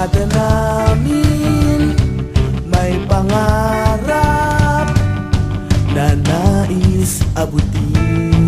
barkada namin May pangarap na nais abutin.